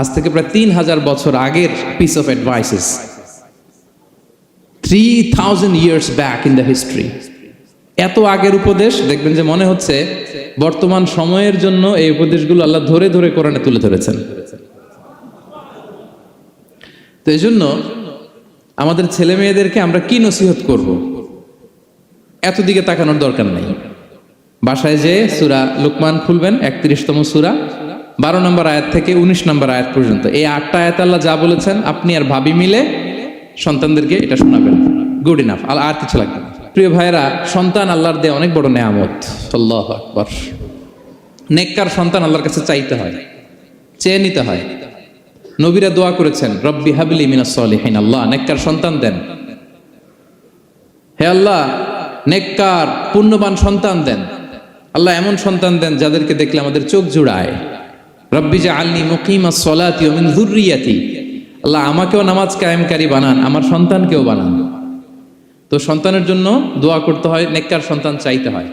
আজ থেকে প্রায় তিন হাজার বছর আগের piece of advices three thousand years back in the history এত আগের উপদেশ, দেখবেন যে মনে হচ্ছে বর্তমান সময়ের জন্য এই উপদেশগুলো আল্লাহ ধরে ধরে কোরআনে তুলে ধরেছেন। তো এই জন্য আমাদের ছেলে মেয়েদেরকে আমরা কি নসিহত করব? এত দিকে তাকানোর দরকার নেই। বাসায় যে সুরা লুকমান খুলবেন, একত্রিশতম সুরা। বারো নম্বর আয়াত থেকে উনিশ নম্বর আয়াত পর্যন্ত। এই আটটা আয়াত আল্লাহ যা বলেছেন, আপনি আর ভাবি মিলে সন্তানদেরকে এটা শোনাবেন। গুড ইনাফ আর আর কিছু লাগবে। প্রিয় ভাইরা সন্তান আল্লাহর দিয়ে অনেক বড় নেয়ামত। আল্লাহ আকবর। নেককার সন্তান আল্লাহর কাছে চাইতে হয়, চেয়ে নিতে হয়। নবীরা দোয়া করেছেন, রব্বি হাবিলি মিনাস সলিহিন। আল্লাহ, নেককার সন্তান দেন। হে আল্লাহ, নেককার, পুণ্যবান সন্তান দেন। আল্লাহ এমন সন্তান দেন যাদেরকে দেখলে আমাদের চোখ জুড়ায়। রব্বি যে আলনি মুকিমা সলাতি মিন যুররিয়াতি আল্লাহ আমাকেও নামাজ কায়েমকারী বানান, আমার সন্তানকেও বানান। তো সন্তানের জন্য দোয়া করতে হয়, নেককার সন্তান চাইতে হয়।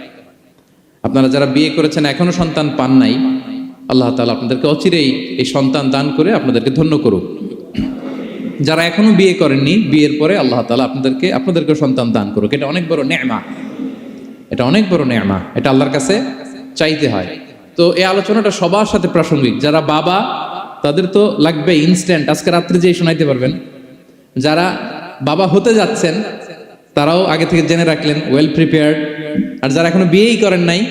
আপনারা যারা বিয়ে করেছেন, এখনও সন্তান পান নাই, আল্লাহ তাআলা আপনাদেরকে অচিরেই এই সন্তান দান করে আপনাদেরকে ধন্য করুক। যারা এখনও বিয়ে করেননি, বিয়ের পরে আল্লাহ তালা আপনাদেরকে আপনাদেরকে সন্তান দান করুক। এটা অনেক বড় নেমা এটা অনেক বড় নেমা এটা আল্লাহর কাছে চাইতে হয়। তো এই আলোচনাটা সবার সাথে প্রাসঙ্গিক। যারা বাবা, তাদের তো লাগবে ইনস্ট্যান্ট আজকে রাত্রে যেই শোনাইতে পারবেন। যারা বাবা হতে যাচ্ছেন, তারাও আগে থেকে জেনে রাখলেন ওয়েল প্রিপেয়ার্ড আর যারা এখনও বিয়েই করেন নাই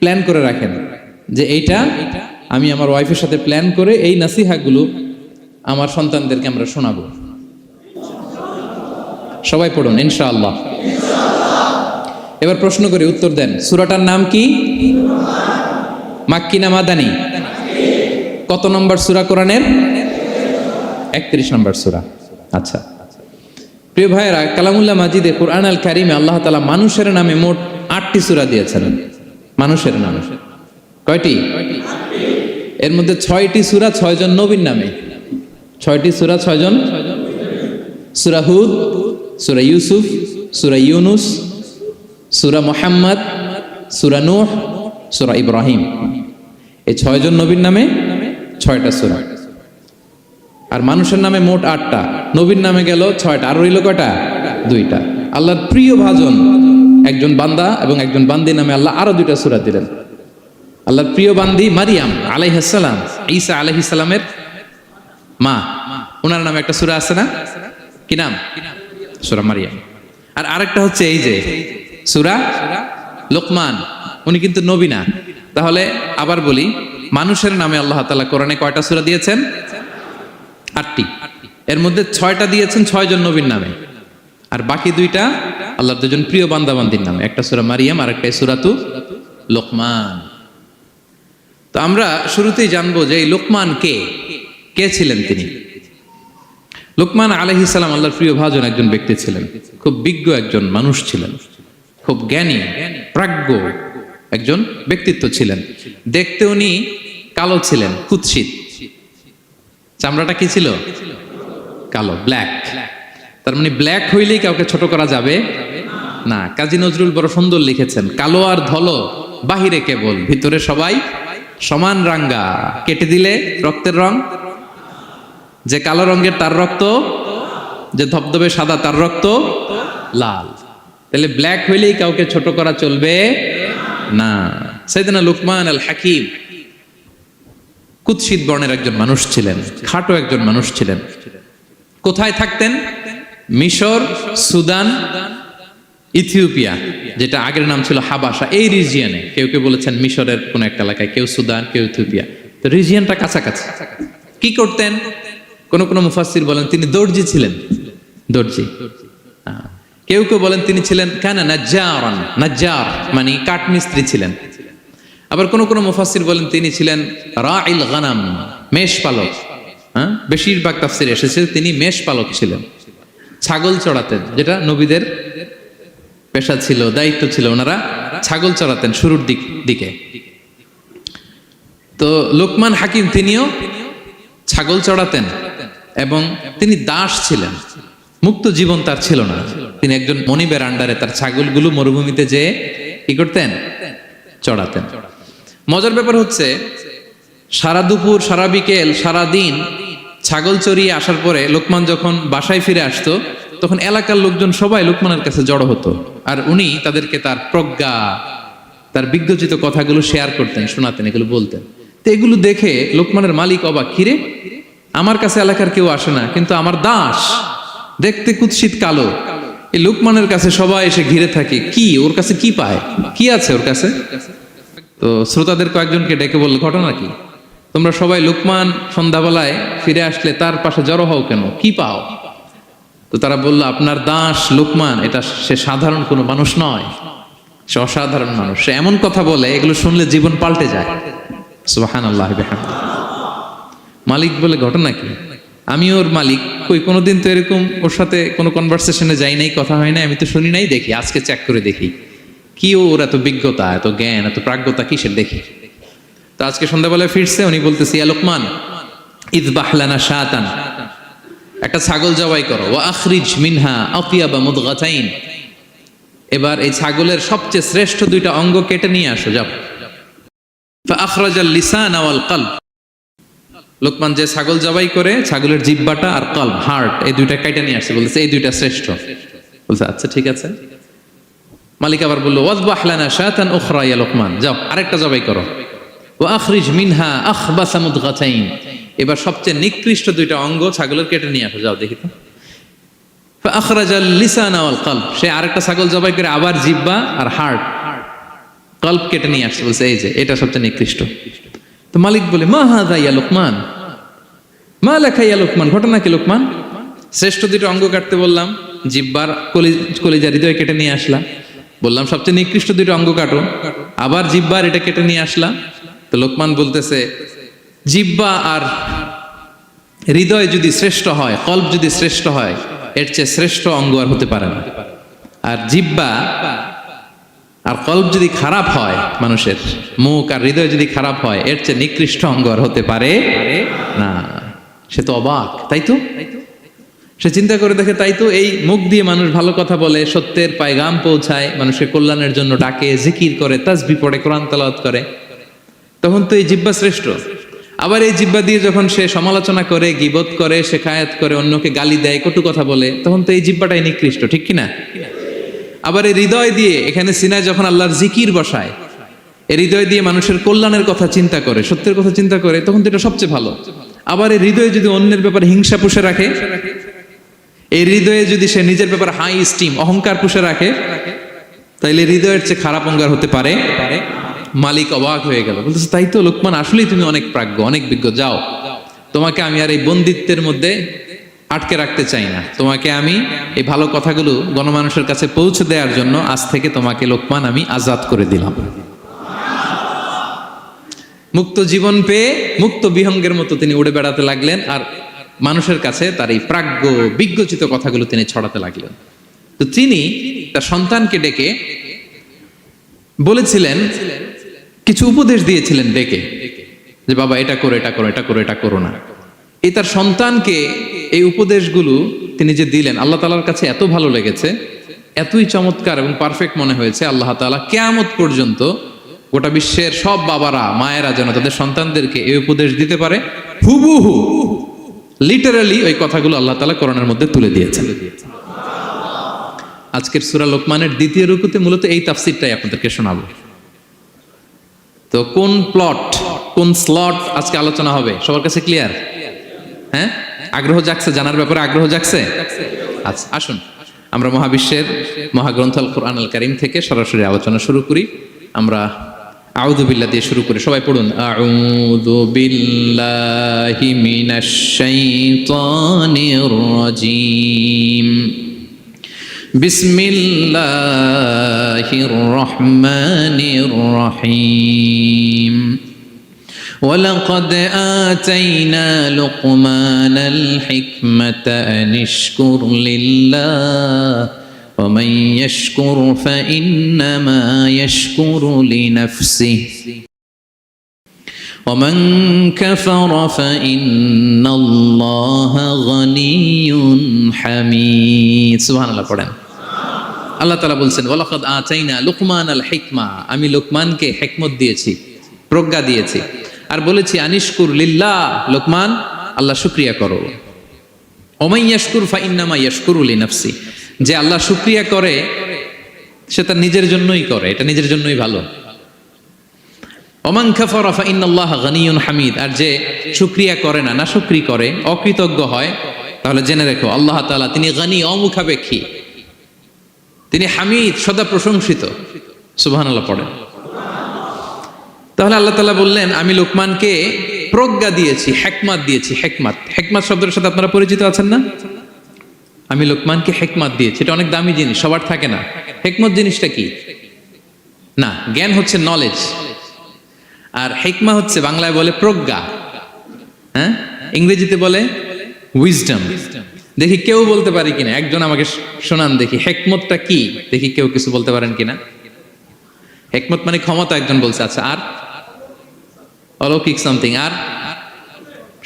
প্ল্যান করে রাখেন যে এইটা আমি আমার ওয়াইফের সাথে প্ল্যান করে এই নাসিহাগুলো আমার সন্তানদেরকে আমরা শোনাবো। সবাই পড়ুন, ইনশাআল্লাহ। এবার প্রশ্ন করে, উত্তর দেন। সুরাটার নাম কি? মাক্কি না মাদানি? কত নম্বর সুরা কোরআনের? একত্রিশ নম্বর সুরা। আচ্ছা। প্রিয় ভাইয়েরা, কালামুল্লাহ মাজিদে কোরআন আল কারিমে আল্লাহ তালা মানুষের নামে মোট আটটি সুরা দিয়েছেন। মানুষের নামে। কয়টি? এর মধ্যে ছয়টি সুরা ছয়জন নবীর নামে। ছয়টি সুরা ছয়জন? সুরা হুদ, সুরা ইউসুফ, সুরা ইউনুস, সুরা মোহাম্মদ, সুরা নূহ, সুরা ইব্রাহিম। এই ছয়জন নবীর নামে ছয়টা সুরা। আর মানুষের নামে মোট আটটা। নবীর নামে গেল ছয়টা। আর রইল কয়টা? দুইটা। আল্লাহর প্রিয় ভাজন একজন বান্দা এবং একজন বান্দি নামে আল্লাহ আরও দুইটা সুরা দিলেন। আল্লাহর প্রিয় বান্দি মারিয়াম আলাইহাসালাম ঈসা আলাইহিসালামের মা। ওনার নামে একটা সুরা আছে না? কি নাম? সুরা মারিয়াম। আর আরেকটা হচ্ছে এই যে সুরা লোকমান। উনি কিন্তু নবী না। তাহলে আবার বলি, মানুষের নামে আল্লাহ তাআলা কোরআনে কয়টা সুরা দিয়েছেন? আটটি। এর মধ্যে ছয়টা দিয়েছেন ছয়জন নবীর নামে। আর বাকি দুইটা আল্লাহর দুজন প্রিয় বান্দাবান্দির নামে। একটা সুরা মারিয়াম আর একটা সুরাতু লোকমান। তো আমরা শুরুতেই জানব যে এই লোকমান কে? কে ছিলেন তিনি? লোকমান আলহি সালাম আল্লাহর প্রিয় ভাজন একজন ব্যক্তি ছিলেন। খুব বিজ্ঞ একজন মানুষ ছিলেন। খুব জ্ঞানী, প্রাজ্ঞ একজন ব্যক্তিত্ব ছিলেন। দেখতে উনি কালো ছিলেন, কুৎসিত। চামড়াটা কি ছিল? কালো ব্ল্যাক তার মানে ব্ল্যাক হইলেই কাউকে ছোট করা যাবে না। কাজী নজরুল বড় সুন্দর লিখেছেন, কালো আর ধলো, বাহিরে কেবল, ভিতরে সবাই সমান রাঙ্গা। কেটে দিলে রক্তের রং, যে কালো রঙের তার রক্ত, যে ধবধবে সাদা তার রক্ত, লাল। তাহলে ব্ল্যাক হইলেই কাউকে ছোট করা চলবে না। সেদিনা লুকমান আল হাকিম কুৎসিত বর্ণের একজন মানুষ ছিলেন, খাটো একজন মানুষ ছিলেন। কোথায় থাকতেন? মিশর, সুদান, ইথিওপিয়া, যেটা আগের নাম ছিল হাবাসা। এই রিজিয়নে কেউ কেউ বলেছেন মিশরের কোন একটা এলাকায় কেউ সুদান, কেউ ইথিওপিয়া। তো রিজিয়নটা কাছাকাছি। কি করতেন? কোন কোন মুফাসির বলেন, তিনি দর্জি ছিলেন। দর্জি। কেউ কেউ বলেন তিনি ছিলেন কেন নাজ্জারান, নাজ্জার মানে কাঠমিস্ত্রি ছিলেন। আবার কোন কোন মুফাসির বলেন তিনি ছিলেন রাইল গানাম মেষ পালক হ্যাঁ? বেশিরভাগ তাফসির এসেছে, তিনি মেষ পালক ছিলেন। ছাগল চড়াতেন, যেটা নবীদের পেশা ছিল, দায়িত্ব ছিল ওনারা ছাগল চড়াতেন শুরুর দিক, দিকে। তো লোকমান হাকিম তিনিও ছাগল চড়াতেন এবং তিনি দাস ছিলেন। মুক্ত জীবন তার ছিল না। তিনি একজন মনিবের আন্ডারে তার ছাগলগুলো মরুভূমিতে যেয়ে কি করতেন? চড়াতেন। মজার ব্যাপার হচ্ছে, সারা দুপুর, সারা বিকেল, সারা দিন ছাগল চড়িয়ে আসার পরে লোকমান যখন বাসায় ফিরে আসতো, তখন এলাকার লোকজন সবাই লোকমানের কাছে জড়ো হতো। আর উনি তাদেরকে তার প্রজ্ঞা, তার বিজ্ঞচিত কথাগুলো শেয়ার করতেন, শোনাতেন, এগুলো বলতেন। তো এগুলো দেখে লোকমানের মালিক অবাক, কিরে, আমার কাছে এলাকার কেউ আসে না, কিন্তু আমার দাস দেখতে কুৎসিত কালো। এই লোকমানের কাছে সবাই এসে ঘিরে থাকে। কি? ওর কাছে কি পায়? কি আছে ওর কাছে? তো শ্রোতাদের কয়েকজনকে ডেকে বলল, ঘটনা কি? তোমরা সবাই লোকমান সন্ধ্যাবেলায় ফিরে আসলে তার পাশে জড়ো হও কেন? কি পাও? তো তারা বলল, আপনার দাস লোকমান, এটা সে সাধারণ কোনো মানুষ নয়। সে অসাধারণ মানুষ। সে এমন কথা বলে, এগুলো শুনলে জীবন পাল্টে যায়। সুবাহান আল্লাহ মালিক বলে, ঘটনা কি? আমি ওর মালিক। কই, কোনোদিন তো এরকম ওর সাথে কোনো কনভারসেশনে যাই নাই, কথা হয় নাই, আমি তো শুনি নাই, দেখি, আজকে চেক করে দেখি। কি ওর এত বিজ্ঞতা, এত জ্ঞান, এত প্রাজ্ঞতা কিসের দেখি? তো আজকে সন্ধ্যাবেলায় ফিরছে, উনি বলতেছি আলোকমান লোকমান ঈদ বাহলানা শাতান, একটা ছাগল জবাই করো ও আখরিজ মিনহা আফিয়া বা মুদগাতাইন। এবার এই ছাগলের সবচেয়ে শ্রেষ্ঠ দুইটা অঙ্গ কেটে নিয়ে আসো, যাও। আখরাজাল লিসান আওয়াল কলব। লোকমান যে ছাগল জবাই করে, ছাগলের জিব্বাটা আর কলব, হার্ট, এই দুইটা কাইটা নিয়ে আসছে বলছে এই দুইটা শ্রেষ্ঠ। বলছে আচ্ছা ঠিক আছে। মালিক আবার বলল ওয়াজবাহলানা শাতান উখরা ইয়া লোকমান। যাও, আরেকটা জবাই করো। ও আখরিজ মিনহা আখবাসা মুদগাতাইন। এবার সবচেয়ে নিকৃষ্ট দুইটা অঙ্গ ছাগলের কেটে নিয়ে আসো, যাও, দেখি তো। আখরাজাল লিসান আওয়াল কলব। সে আরেকটা ছাগল জবাই করে, আবার জিব্বা আর হার্ট। কল্প কেটে নিয়ে আসছে, বলছে, এই যে, এটা সবচেয়ে নিকৃষ্ট। তো মালিক বলে, মা হাদা ইয়া লোকমান? মা লেখা ইয়া লোকমান? ঘটনা কি লোকমান? শ্রেষ্ঠ দুটো অঙ্গ কাটতে বললাম, জিব্বার কলি কলিজা হৃদয় কেটে নিয়ে আসলাম। বললাম, সবচেয়ে নিকৃষ্ট দুটো অঙ্গ কাটো। আবার জিব্বার এটা কেটে নিয়ে আসলাম তো লোকমান বলতেছে, জিব্বা আর হৃদয় যদি শ্রেষ্ঠ হয়, কল্প যদি শ্রেষ্ঠ হয়, এর চেয়ে শ্রেষ্ঠ অঙ্গ আর হতে পারে না। আর জিব্বা আর কল্প যদি খারাপ হয় মানুষের, মুখ আর হৃদয় যদি খারাপ হয়, এর চেয়ে নিকৃষ্ট অঙ্গর হতে পারে না। সে তো অবাক, তাই তো? সে চিন্তা করে দেখে তাই তো, এই মুখ দিয়ে মানুষ ভালো কথা বলে, সত্যের পায়গাম পৌঁছায় মানুষের কল্যাণের জন্য ডাকে, জিকির করে তাজবি পড়ে, কোরআন তালাওয়াত করে। তখন তো এই জিব্বা শ্রেষ্ঠ। আবার এই জিব্বা দিয়ে যখন সে সমালোচনা করে, গিবত করে, শেখায়াত করে, অন্যকে গালি দেয়, কটু কথা বলে, তখন তো এই জিব্বাটাই নিকৃষ্ট, ঠিক কিনা? আবার এই হৃদয় দিয়ে এখানে সিনায় যখন আল্লাহর জিকির বসায়, এই হৃদয় দিয়ে মানুষের কল্যাণের কথা চিন্তা করে, সত্যের কথা চিন্তা করে, তখন তো এটা সবচেয়ে ভালো। আবার এই হৃদয়ে যদি অন্যের ব্যাপারে হিংসা পুষে রাখে, এই হৃদয়ে যদি সে নিজের ব্যাপারে হাই স্টিম অহংকার পুষে রাখে, তাইলে হৃদয়ের চেয়ে খারাপ অঙ্গার হতে পারে, মালিক অবাক হয়ে গেল। বলতেছে, তাই তো লোকমান, আসলেই তুমি অনেক প্রাজ্ঞ, অনেক বিজ্ঞ, যাও। তোমাকে আমি আর এই বন্দিত্বের মধ্যে আটকে রাখতে চাই না। তোমাকে আমি এই ভালো কথাগুলো গণমানুষের কাছে পৌঁছে দেওয়ার জন্য আজ থেকে তোমাকে লোকমান আমি আজাদ করে দিলাম। মুক্ত জীবন পেয়ে মুক্ত বিহঙ্গের মতো তিনি উড়ে বেড়াতে লাগলেন আর মানুষের কাছে তার এই প্রাজ্ঞ, বিজ্ঞচিত কথাগুলো তিনি ছড়াতে লাগলেন। তো তিনি তার সন্তানকে ডেকে বলেছিলেন, কিছু উপদেশ দিয়েছিলেন ডেকে যে, বাবা, এটা করো এটা করো এটা করো এটা করো না। এই তার সন্তানকে এই উপদেশগুলো তিনি যে দিলেন, আল্লাহ তালার কাছে এত ভালো লেগেছে, এতই চমৎকার এবং পারফেক্ট মনে হয়েছে আল্লাহ তালা কেয়ামত পর্যন্ত গোটা বিশ্বের সব বাবারা, মায়েরা যেন তাদের সন্তানদেরকে এই উপদেশ দিতে পারে। হুবুহু লিটারালি ওই কথাগুলো আল্লাহ তালা করোনার মধ্যে তুলে দিয়েছেন। আজকের সুরা লোকমানের দ্বিতীয় রুকুতে মূলত এই তাফসিরটাই আপনাদেরকে শোনাবো। তো কোন প্লট কোন স্লট আজকে আলোচনা হবে? সবার কাছে ক্লিয়ার হ্যাঁ? আগ্রহ জাগছে জানার ব্যাপারে আগ্রহ জাগছে? আচ্ছা আসুন। আমরা মহাবিশ্বের মহাগ্রন্থাল কোরআন আল করিম থেকে সরাসরি আলোচনা শুরু করি। আমরা আউযু বিল্লাহ দিয়ে শুরু করি। সবাই পড়ুন। আউযু বিল্লাহি মিনাশ শাইতানির রাজিম বিসমিল্লাহির রহমানির রহিম ولقد آتينا لقمان الحكمة أن اشكر لله ومن يشكر فإنما يشكر لنفسه ومن كفر فإن الله غني حميد سبحان الله পড়েন আল্লাহ তালা বলছেন ওয়ালাকাদ আতাইনা লুকমান আল হিকমা আমি লোকমানকে হেকমত দিয়েছি প্রজ্ঞা দিয়েছি আর বলেছি, আনিশকুর লিল্লাহ, লোকমান, আল্লাহ শুক্রিয়া করো। ওমাই ইয়াশকুর ফা ইন্নামা ইয়াশকুরু লিনাফসি। যে আল্লাহ শুক্রিয়া করে, সে তার নিজের জন্যই করে, এটা নিজের জন্যই ভালো। হামিদ। আর যে শুক্রিয়া করে না না শুক্রি করে, অকৃতজ্ঞ হয়, তাহলে জেনে রেখো, আল্লাহ তাআলা তিনি গানি, অমুখাপেক্ষী। তিনি হামিদ, সদা প্রশংসিত। সুবহানাল্লাহ পড়েন। তাহলে আল্লাহ তাআলা বললেন, আমি লোকমানকে প্রজ্ঞা দিয়েছি, হেকমাত দিয়েছি, হেকমাত। হেকমাত শব্দের সাথে আপনারা পরিচিত আছেন না? আমি লোকমানকে হেকমাত দিয়েছি। এটা অনেক দামি জিনিস, সবার থাকে না। হেকমত জিনিসটা কি? না, জ্ঞান হচ্ছে নলেজ আর হেকমা হচ্ছে বাংলায় বলে প্রজ্ঞা। হ্যাঁ? ইংরেজিতে বলে উইজডম দেখি কেউ বলতে পারি কিনা? একজন আমাকে শোনান দেখি, হেকমতটা কি? দেখি কেউ কিছু বলতে পারেন কিনা? হেকমত মানে ক্ষমতা একজন বলছে। আচ্ছা আর? অলৌকিক সামথিং আর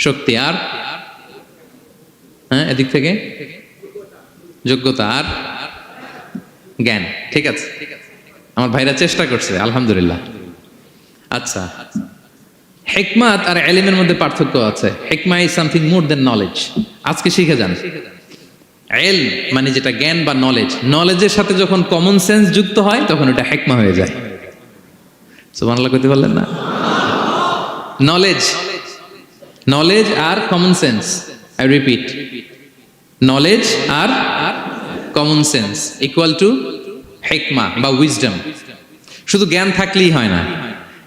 শক্তি, আর? হ্যাঁ এদিক থেকে? যোগ্যতা, আর? জ্ঞান, ঠিক আছে? আমার ভাইরা চেষ্টা করছে, আলহামদুলিল্লাহ। আচ্ছা হেকমাত আর এলিমের মধ্যে পার্থক্য আছে। হেকমা is something more than knowledge আজকে শিখে যান। এল মানে যেটা জ্ঞান বা নলেজ নলেজের সাথে যখন কমন সেন্স যুক্ত হয়, তখন ওটা হেকমা হয়ে যায়। সুবহানাল্লাহ করতে পারলেন না? Knowledge knowledge R common sense I repeat knowledge R common sense equal to হেকমা বা উইজডম শুধু জ্ঞান থাকলেই হয় না।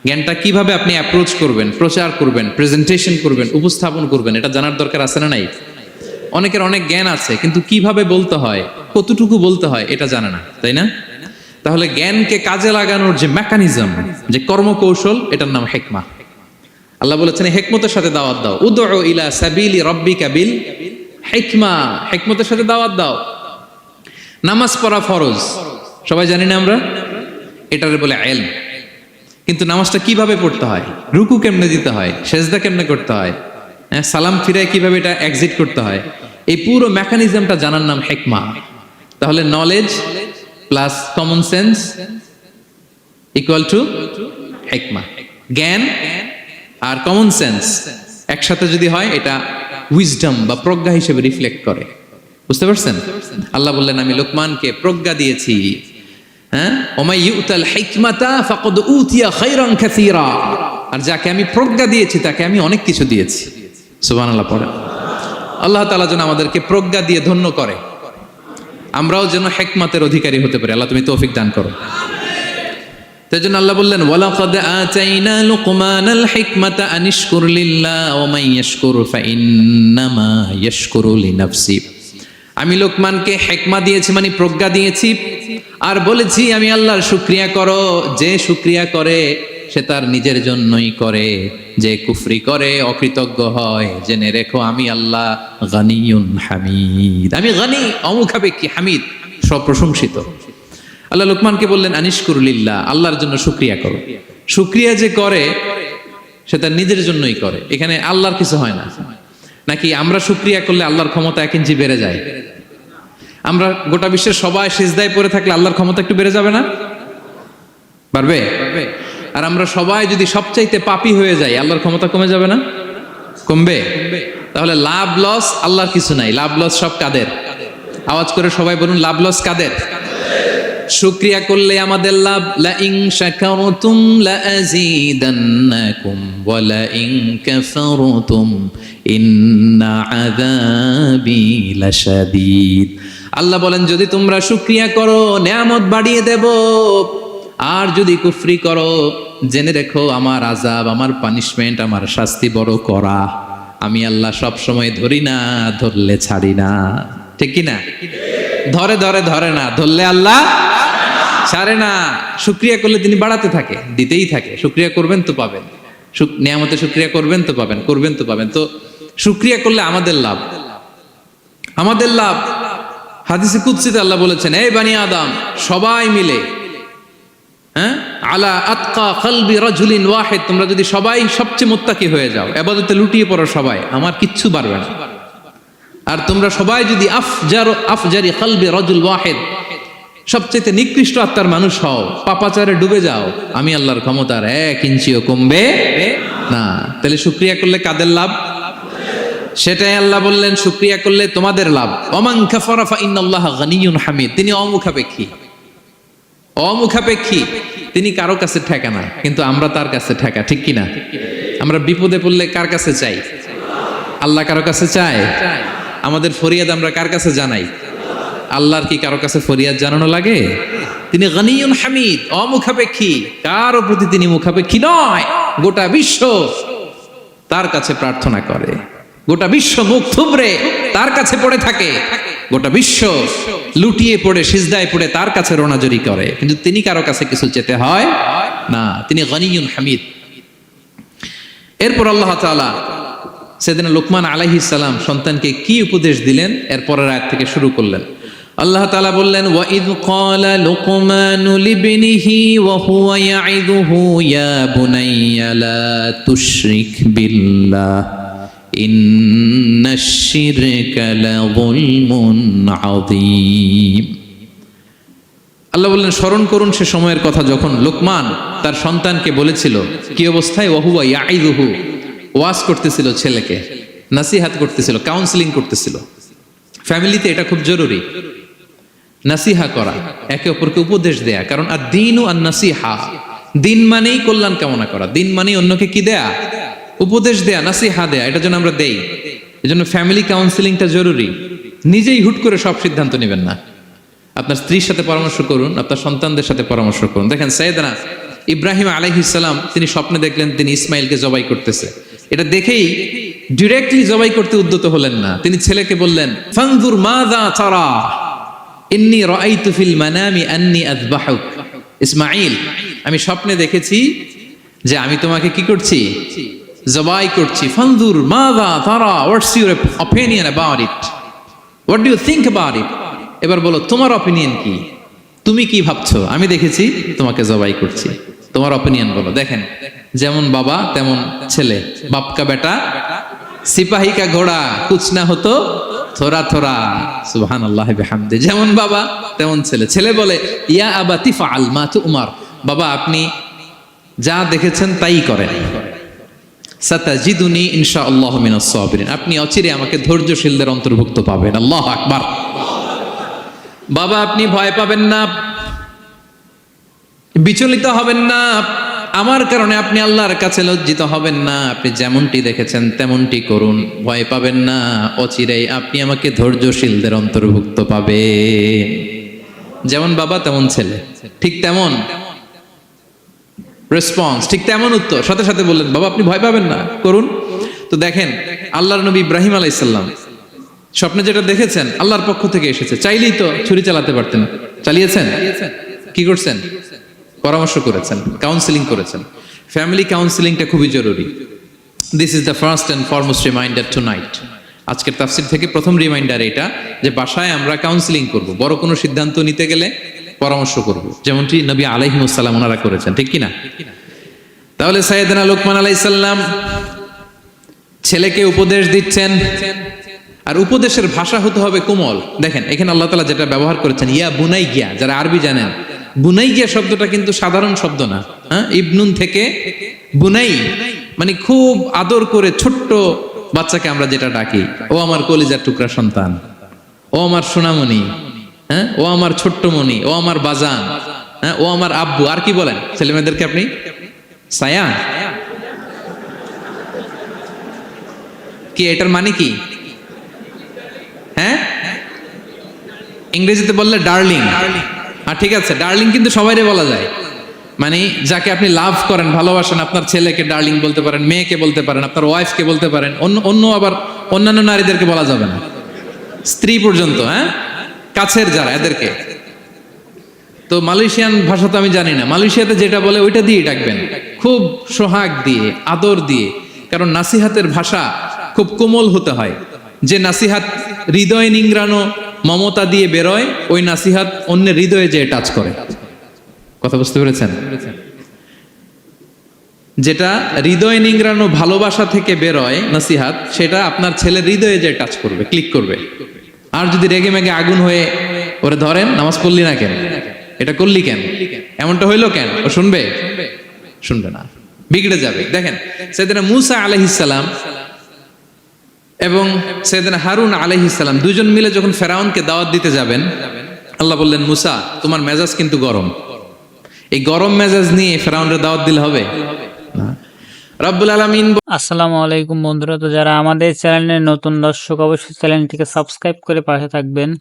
জ্ঞানটা কীভাবে আপনি অ্যাপ্রোচ করবেন, প্রচার করবেন প্রেজেন্টেশন করবেন, উপস্থাপন করবেন, এটা জানার দরকার আছে না নাই? অনেকের অনেক জ্ঞান আছে, কিন্তু কীভাবে বলতে হয়, কতটুকু বলতে হয়, এটা জানে না, তাই না? তাহলে জ্ঞানকে কাজে লাগানোর যে মেকানিজম যে কর্মকৌশল, এটার নাম হেকমা আল্লাহ বলেছেন হেকমতের সাথে দাওয়াত দাও। উদ ইলা সাবিলি রব্বি কাবিল হেকমা। হেকমতের সাথে দাওয়াত দাও। নামাজ পড়া ফরজ। সবাই জানি না আমরা? এটারে বলে এল কিন্তু নামাজটা কীভাবে পড়তে হয়? রুকু কেমনে দিতে হয়? সেজদা কেমনে করতে হয়? হ্যাঁ, সালাম ফিরায় কীভাবে এটা এক্সিট করতে হয়? এই পুরো মেকানিজমটা জানার নাম হেকমা। তাহলে knowledge plus common sense equal to হেকমা। জ্ঞান আর কমন সেন্স একসাথে যদি হয়, এটা উইজডম বা প্রজ্ঞা হিসেবে রিফ্লেক্ট করে। বুঝতে পারছেন? আল্লাহ বললেন, আমি লোকমানকে প্রজ্ঞা দিয়েছি। হ্যাঁ? ওমাই ইউতাল হিকমাতা ফাকাদ উতিয়া খায়রান কাসীরা। আর যাকে আমি প্রজ্ঞা দিয়েছি, তাকে আমি অনেক কিছু দিয়েছি। সুবহানাল্লাহ পড়ে আল্লাহ তাআলা যেন আমাদেরকে প্রজ্ঞা দিয়ে ধন্য করে। আমরাও যেন হেকমাতের অধিকারী হতে পারি। আল্লাহ তুমি তৌফিক দান করো। তাই জন্য আল্লাহ বললেন, ওয়ালাকাদ আতাইনা লুকমানাল হিকমাতা আনিশকুর লিল্লাহ ওয়া মান ইয়াশকুর ফাইন্নামা ইয়াশকুরু লিনাফসি। আমি লোকমানকে হেকমা দিয়েছি মানে প্রজ্ঞা দিয়েছি, আর বলেছি, আমি আল্লাহর শুক্রিয়া করো, যে শুক্রিয়া করে, সে তার নিজের জন্যই করে। যে কুফরি করে, অকৃতজ্ঞ হয়, জেনে রেখো, আমি আল্লাহ গানিয়ুন হামিদ। আমি গানি, অমুখাপেক্ষী হামিদ সপ্রশংসিত আল্লাহ লোকমানকে বললেন আনিশকুরুলিল্লাহ আল্লাহর জন্য শুক্রিয়া করো। শুক্রিয়া যে করে, সে তার নিজের জন্যই করে। এখানে আল্লাহর কিছু হয় না। নাকি আমরা শুক্রিয়া করলে আল্লাহর ক্ষমতা এক ইঞ্চি বেড়ে যায়? আমরা গোটা বিশ্বের সবাই সিজদায় পড়ে থাকলে আল্লাহর ক্ষমতা একটু বেড়ে যাবে না? পারবে? আর আমরা সবাই যদি সবচাইতে পাপি হয়ে যাই, আল্লাহর ক্ষমতা কমে যাবে না? কমবে? তাহলে লাভ লস আল্লাহর কিছু নাই। লাভ লস সব কাদের? আওয়াজ করে সবাই বলুন, লাভ লস কাদের? শুক্রিয়া করলে আমাদের লাভ। লা ইন শাকারতুম লা আযীদান্নাকুম ওয়া লা ইন কাফারতুম। ইন্না আযাবি লাশাদীদ। আল্লাহ বলেন, যদি তোমরা শুক্রিয়া করো, নেয়ামত বাড়িয়ে দেব। আর যদি কুফরি করো, জেনে রেখো, আমার আজাব আমার পানিশমেন্ট আমার শাস্তি বড় করা। আমি আল্লাহ সব সময় ধরি না, ধরলে ছাড়ি না। ঠিক কি না ধরে ধরে ধরে না, ধরলে আল্লাহ ছাড়ে না, শুক্রিয়া করলে তিনি বাড়াতে থাকে, দিতেই থাকে, শুক্রিয়া করবেন তো পাবেন। নিয়ামতে শুক্রিয়া করবেন তো পাবেন, করবেন তো পাবেন। তো শুক্রিয়া করলে আমাদের লাভ। আমাদের লাভ। হাদিসে কুৎসিতে আল্লাহ বলেছেন এই বানি আদম, সবাই মিলে হ্যাঁ? আলা আতকা কলবি রাজুলিন ওয়াহিদ, তোমরা যদি সবাই সবচেয়ে মোত্তাকি হয়ে যাও, এবাদতে লুটিয়ে পড়ো সবাই, আমার কিচ্ছু পারবে না। আর তোমরা সবাই যদি আফজার, আফজারি কলবি রাজুল ওয়াহিদ সবচেয়ে নিকৃষ্ট আত্মার মানুষ হও। পাপাচারে ডুবে যাও। আমি আল্লাহর ক্ষমতার এক ইঞ্চিও কমবে না। তাহলে শুক্রিয়া করলে কাদের লাভ? সেটাই আল্লাহ বললেন, শুক্রিয়া করলে তোমাদের লাভ। অমান কাফারা ফা ইন্নাল্লাহ গানিয়ুন হামিদ। তিনি অমুখাপেক্ষী। অমুখাপেক্ষী। তিনি কারও কাছে ঠেকা না, কিন্তু আমরা তার কাছে ঠেকা, ঠিক কিনা? আমরা বিপদে পড়লে কার কাছে চাই? আল্লাহ কারও কাছে চায়? আমাদের ফরিয়াদ আমরা কার কাছে জানাই? আল্লাহর কি কারও কাছে ফরিয়াদ জানানো লাগে? তিনি গনিয়ুন হামিদ, অমুখাপেক্ষী। কারও প্রতি তিনি মুখাপেক্ষী নয়, গোটা বিশ্ব তার কাছে প্রার্থনা করে। গোটা বিশ্ব মুখ থুবড়ে তার কাছে পড়ে থাকে। গোটা বিশ্ব লুটিয়ে পড়ে, সিজদায় পড়ে তার কাছে রোনাজরি করে। কিন্তু তিনি কারও কাছে কিছু চেতে হয় না। তিনি গনিয়ুন হামিদ। এরপর আল্লাহ তাআলা সেদিন লোকমান আলাইহিস সালাম সন্তানকে কি উপদেশ দিলেন? এরপরের আয়াত থেকে শুরু করলেন। আল্লাহ তালা বললেন, ওয়াইদ ক্বালা লুকমানু লিবনিহি ওয়া হুয়া ইয়াইদুহু ইয়া বুনাইয়া লা তুশরিক বিল্লাহ আল্লাহ বললেন, স্মরণ করুন সে সময়ের কথা যখন লোকমান তার সন্তানকে বলেছিল, কি অবস্থায়? ওহুয়া ইয়াইদুহু ওয়াজ করতেছিল ছেলেকে, নাসিহাত করতেছিল, কাউন্সিলিং করতেছিল। ফ্যামিলিতে এটা খুব জরুরি। নাসিহা করা, একে অপরকে উপদেশ দেয়া। কারণ আর দিন ও আর নাসিহা দিন মানেই কল্যাণ কামনা করা। দিন মানেই অন্যকে কি দেয়া? উপদেশ দেয়া, নাসিহা দেয়া, এটা যেন আমরা দেই। এজন্য ফ্যামিলি কাউন্সিলিংটা জরুরি। নিজেই হুট করে সব সিদ্ধান্ত নেবেন না। আপনার স্ত্রীর সাথে পরামর্শ করুন, আপনার সন্তানদের সাথে পরামর্শ করুন। দেখেন সৈয়দনা ইব্রাহিম আলাইহিসাল্লাম তিনি স্বপ্নে দেখলেন তিনি ইসমাইলকে জবাই করতেছে। এটা দেখেই ডিরেক্টলি জবাই করতে উদ্যত হলেন না। তিনি ছেলেকে বললেন, ফানজুর মাযা তারা। ইন্নী রাআইতু ফিল মানামি আন্নী আযবাহুক। ইসমাইল আমি স্বপ্নে দেখেছি যে আমি তোমাকে কি করছি? জবাই করছি। ফানজুর মাযা তারা what's your opinion about it? What do you think about it? এবার বলো, তোমার অপিনিয়ন কি? তুমি কি ভাবছ? আমি দেখেছি তোমাকে জবাই করছি। তোমার অপিনিয়ন বলো। দেখেন, যেমন বাবা, তেমন ছেলে। বাপকা বেটা, সিপাহী কা ঘোড়া, কুছ না হতো থোরা থোরা সুবহান আল্লাহ হামদে যেমন বাবা, তেমন ছেলে। ছেলে বলে, ইয়া আবা তিফা আল মা তু উমার বাবা, আপনি যা দেখেছেন তাই করেন। সাতাজিদুনি ইনশা আল্লাহ মিনাস সাবিরিন। আপনি অচিরে আমাকে ধৈর্যশীলদের অন্তর্ভুক্ত পাবেন। আল্লাহ আকবার। বাবা, আপনি ভয় পাবেন না। বিচলিত হবেন না। আমার কারণে আপনি আল্লাহর কাছে লজ্জিত হবেন না, আপনি যেমনটি দেখেছেন তেমনটি করুন, ভয় পাবেন না, অচিরেই আপনি আমাকে ধৈর্যশীলদের অন্তর্ভুক্ত পাবে যেমন বাবা, তেমন ছেলে, ঠিক তেমন রেসপন্স ঠিক তেমন উত্তর, সাথে সাথে বললেন, বাবা, আপনি ভয় পাবেন না, করুন। তো দেখেন, আল্লাহর নবী ইব্রাহিম আলাইসাল্লাম স্বপ্নে যেটা দেখেছেন, আল্লাহর পক্ষ থেকে এসেছে। চাইলেই তো ছুরি চালাতে পারতেন। চালিয়েছেন? কি করছেন? পরামর্শ করেছেন কাউন্সিলিং করেছেন। ফ্যামিলি কাউন্সিলিংটা খুবই জরুরি। This is the first and foremost reminder tonight আজকের তাফসির থেকে প্রথম রিমাইন্ডার এটা যে বাসায় আমরা কাউন্সিলিং করব। বড় কোনো সিদ্ধান্ত নিতে গেলে পরামর্শ করব। যেমনটি নবী আলাইহিমুসাল্লাম ওনারা করেছেন, ঠিক কিনা? তাহলে সাইয়েদনা লোকমান আলাইসাল্লাম ছেলেকে উপদেশ দিচ্ছেন। আর উপদেশের ভাষা হতে হবে কোমল। দেখেন, এখানে আল্লাহ তালা যেটা ব্যবহার করেছেন, ইয়া বুনাই গিয়া যারা আরবি জানেন বুনাই গিয়া শব্দটা কিন্তু সাধারণ শব্দ না হ্যাঁ? ইবনুন থেকে বুনাই মানে খুব আদর করে ছোট্ট বাচ্চাকে আমরা যেটা ডাকি, ও আমার কলিজার টুকরা সন্তান, ও আমার সোনামণি হ্যাঁ? ও আমার ছোট্ট মণি ও আমার বাজান হ্যাঁ? ও আমার আব্বু। আর কি বলেন? ছেলে মেয়েদেরকে আপনি? সায়া? কি, এটার মানে কি? হ্যাঁ? ইংরেজিতে বললে ডার্লিং। হ্যাঁ ঠিক আছে ডার্লিং কিন্তু সবাইরে বলা যায়। মানে যাকে আপনি লাভ করেন, ভালোবাসেন, আপনার ছেলেকে ডার্লিং বলতে পারেন, মেয়েকে বলতে পারেন, আপনার ওয়াইফকে বলতে পারেন, অন্য অন্য আবার অন্যান্য নারীদেরকে বলা যাবে না। স্ত্রী পর্যন্ত হ্যাঁ? কাছের যারা, এদেরকে। তো মালয়েশিয়ান ভাষা তো আমি জানি না। মালয়েশিয়াতে যেটা বলে, ওইটা দিয়ে ডাকবেন। খুব সোহাগ দিয়ে, আদর দিয়ে। কারণ নাসিহাতের ভাষা খুব কোমল হতে হয়। যে নাসিহাত হৃদয় নিংড়ানো মমতা দিয়ে বেরোয়, ওই নাসিহাত অন্যের হৃদয়ে যেয়ে টাচ করে। কথা বুঝতে পেরেছেন? যেটা হৃদয় নিংড়ানো ভালোবাসা থেকে বেরোয় নাসিহাত, সেটা আপনার ছেলের হৃদয়ে যে টাচ করবে, ক্লিক করবে। আর যদি রেগে মেগে আগুন হয়ে ওরে ধরেন, নামাজ পড়লি না কেন? এটা করলি কেন? এমনটা হইল কেন? ও শুনবে? শুনবে না। বিগড়ে যাবে। দেখেন, সেদিন মুসা আলহিসাল্লাম এবং সেদিন হারুন আলহিসাল্লাম দুজন মিলে যখন ফেরাউনকে দাওয়াত দিতে যাবেন, আল্লাহ বললেন, মুসা, তোমার মেজাজ কিন্তু গরম। এই গরম মেজাজ নিয়ে ফেরাউনের দাওয়াত দিলে হবে? আসসালামাইকুম বন্ধুরা, তো যারা আমাদের চ্যানেলে নতুন দর্শক, অবশ্যই চ্যানেলটিকে সাবস্ক্রাইব করে পাশে থাকবেন।